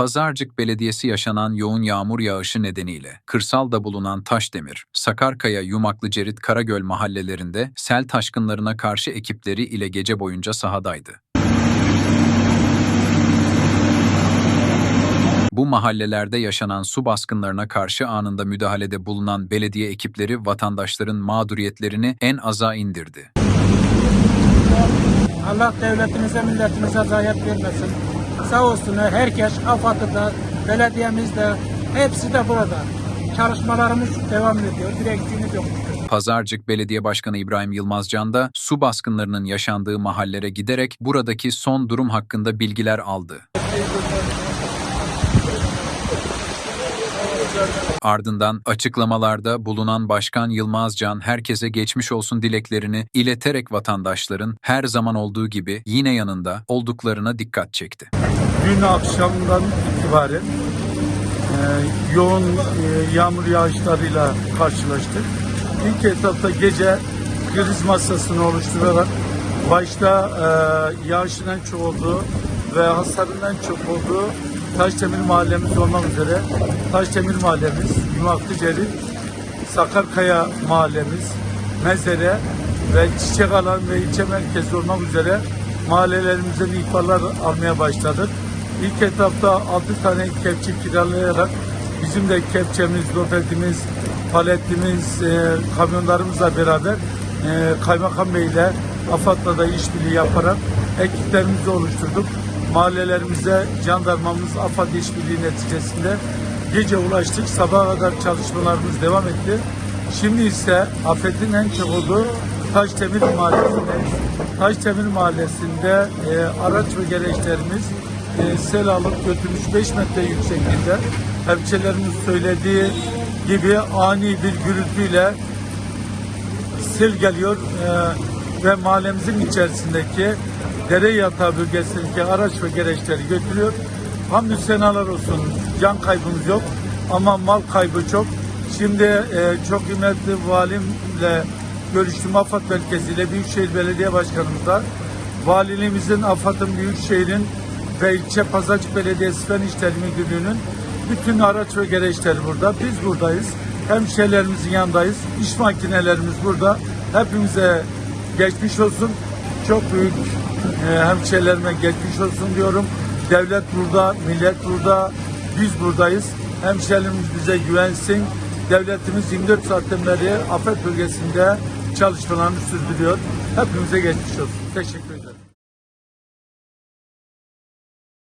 Pazarcık Belediyesi yaşanan yoğun yağmur yağışı nedeniyle kırsalda bulunan Taşdemir, Sakarkaya, Yumaklıcerit, Karagöl mahallelerinde sel taşkınlarına karşı ekipleri ile gece boyunca sahadaydı. Bu mahallelerde yaşanan su baskınlarına karşı anında müdahalede bulunan belediye ekipleri vatandaşların mağduriyetlerini en aza indirdi. Allah devletimize, milletimize zayiat vermesin. Sağ olsun herkes, AFAD'ı da, belediyemiz de, hepsi de burada. Çalışmalarımız devam ediyor. Bir eksiğimiz yok. Pazarcık Belediye Başkanı İbrahim Yılmazcan da su baskınlarının yaşandığı mahallere giderek buradaki son durum hakkında bilgiler aldı. Ardından açıklamalarda bulunan Başkan Yılmazcan herkese geçmiş olsun dileklerini ileterek vatandaşların her zaman olduğu gibi yine yanında olduklarına dikkat çekti. dün akşamdan itibaren e, yoğun e, yağmur yağışlarıyla karşılaştık. İlk etapta gece kriz masasını oluşturarak başta e, yağışın en çok olduğu ve hasarın en çok olduğu Taşdemir mahallemiz olmak üzere Taşdemir mahallemiz, Yumaklıcerit, Sakarkaya mahallemiz, Mezere ve Çiçek Alan ve ilçe merkezi olmak üzere mahallelerimizden ihbarlar almaya başladık. İlk etapta 6 tane kepçe kiralayarak bizim de kepçemiz, lopetimiz, paletimiz, e, kamyonlarımızla beraber e, Kaymakam Bey ile AFAD'la da işbirliği yaparak ekiplerimizi oluşturduk. Mahallelerimize jandarmamız AFAD işbirliği neticesinde gece ulaştık. Sabaha kadar çalışmalarımız devam etti. Şimdi ise afetin en çok olduğu Taşdemir Mahallesi'ndeyiz. Taşdemir Mahallesi'nde e, araç ve gereçlerimiz e, sel alıp götürmüş 5 metre yüksekliğinde. Hemşehrilerimiz söylediği gibi ani bir gürültüyle sel geliyor e, ve mahallemizin içerisindeki dere yatağı bölgesindeki araç ve gereçleri götürüyor. Hamdü senalar olsun can kaybımız yok ama mal kaybı çok. Şimdi e, çok kıymetli valimle görüştüm AFAD merkeziyle Büyükşehir Belediye Başkanımızla. Valiliğimizin, AFAD'ın, Büyükşehir'in ve ilçe Pazarcık Belediyesi Fen İşleri Müdürlüğü'nün bütün araç ve gereçleri burada. Biz buradayız. Hemşehrilerimizin yanındayız. İş makinelerimiz burada. Hepimize geçmiş olsun. Çok büyük e, hemşehrilerime geçmiş olsun diyorum. Devlet burada, millet burada, biz buradayız. Hemşehrilerimiz bize güvensin. Devletimiz 24 saatten beri afet bölgesinde çalışmalarını sürdürüyor. Hepimize geçmiş olsun. Teşekkür ederim.